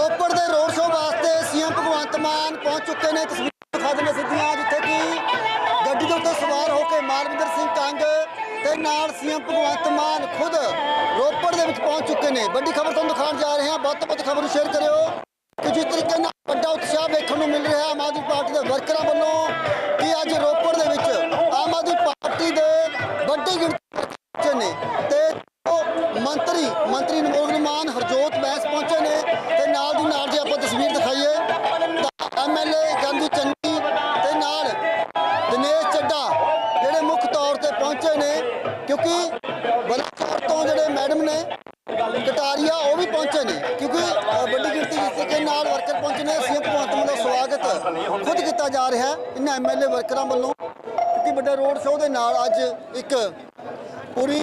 ਰੋਪੜ ਦੇ road show ਵਾਸਤੇ CM Bhagwant Mann ਪਹੁੰਚ ਚੁੱਕੇ ਨੇ। ਤਸਵੀਰਾਂ ਦਿਖਾ ਦਿੰਦੇ ਸਿੱਧੀਆਂ ਜਿੱਥੇ ਕਿ ਗੱਡੀ ਦੇ ਉੱਤੇ ਸਵਾਰ ਹੋ ਕੇ ਮਾਲਵਿੰਦਰ ਸਿੰਘ ਕੰਗ ਤੇ ਨਾਲ ਸੀਐਮ ਭਗਵੰਤ ਮਾਨ ਖੁਦ ਰੋਪੜ ਦੇ ਵਿੱਚ ਪਹੁੰਚ ਚੁੱਕੇ ਨੇ। ਵੱਡੀ ਖਬਰ ਤੁਹਾਨੂੰ ਦਿਖਾਉਣ ਜਾ ਰਹੇ ਹਾਂ। ਵੱਧ ਤੋਂ ਵੱਧ ਖਬਰ ਨੂੰ ਸ਼ੇਅਰ ਕਰਿਓ ਕਿ ਜਿਸ ਤਰੀਕੇ ਨਾਲ ਵੱਡਾ ਉਤਸ਼ਾਹ ਵੇਖਣ ਨੂੰ ਮਿਲ ਰਿਹਾ ਆਮ ਆਦਮੀ ਪਾਰਟੀ ਦੇ ਵਰਕਰਾਂ ਵੱਲੋਂ ਕਿ ਅੱਜ ਰੋਪੜ ਦੇ ਵਿੱਚ ਆਮ ਆਦਮੀ ਪਾਰਟੀ ਦੇ ਵੱਡੀ ਗਿਣਤੀ ਪਹੁੰਚੇ ਨੇ ਤੇ ਮੰਤਰੀ ਮੰਤਰੀ ਨਮੋਗ ਮਾਨ ਹਰਜੋਤ ਮੁੱਖ ਪਹੁੰਚੇ ਨੇ, ਕਿਉਂਕਿ ਬਲਾਚੌਰ ਤੋਂ ਜਿਹੜੇ ਮੈਡਮ ਨੇ, ਕਟਾਰੀਆ, ਉਹ ਵੀ ਪਹੁੰਚੇ ਨੇ। ਕਿਉਂਕਿ ਵੱਡੀ ਗਿਣਤੀ ਜਿਸ ਤਰੀਕੇ ਨਾਲ ਵਰਕਰ ਪਹੁੰਚੇ ਨੇ, ਸੀਐਮ ਭਗਵੰਤ ਮਾਨ ਦਾ ਸਵਾਗਤ ਖੁਦ ਕੀਤਾ ਜਾ ਰਿਹਾ ਹੈ। ਇਹਨਾਂ ਐਮਐਲਏ ਵਰਕਰਾਂ ਵੱਲੋਂ ਕਿਉਂਕਿ ਵੱਡੇ ਰੋਡ ਸ਼ੋਅ ਦੇ ਨਾਲ ਅੱਜ ਇੱਕ ਪੂਰੀ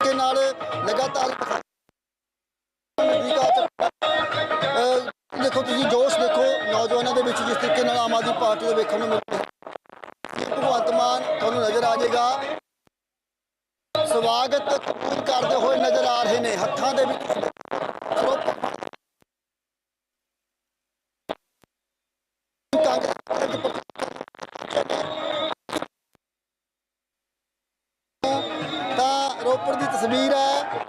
ਕੇ ਨਾਲ ਲਗਾਤਾਰ ਨਜ਼ਦੀਕ ਦੇਖੋ ਤੁਸੀਂ ਜੋਸ਼ ਦੇਖੋ। ਨੌਜਵਾਨਾਂ ਦੇ ਵਿੱਚ ਜਿਸ ਤਰੀਕੇ ਨਾਲ ਆਮ ਆਦਮੀ ਪਾਰਟੀ ਦੇ ਵੇਖਣ ਨੂੰ ਮਿਲ ਹੈ। ਭਗਵੰਤ ਮਾਨ ਤੁਹਾਨੂੰ ਨਜ਼ਰ ਆ ਜਾਏਗਾ ਸਵਾਗਤ ਕਬੂਲ ਕਰਦੇ ਹੋਏ ਨਜ਼ਰ ਆ ਰਹੇ ਨੇ, ਹੱਥਾਂ ਦੇ ਵਿੱਚ ਤਾਂ ਰੋਪੜ ਦੀ ਤਸਵੀਰ ਹੈ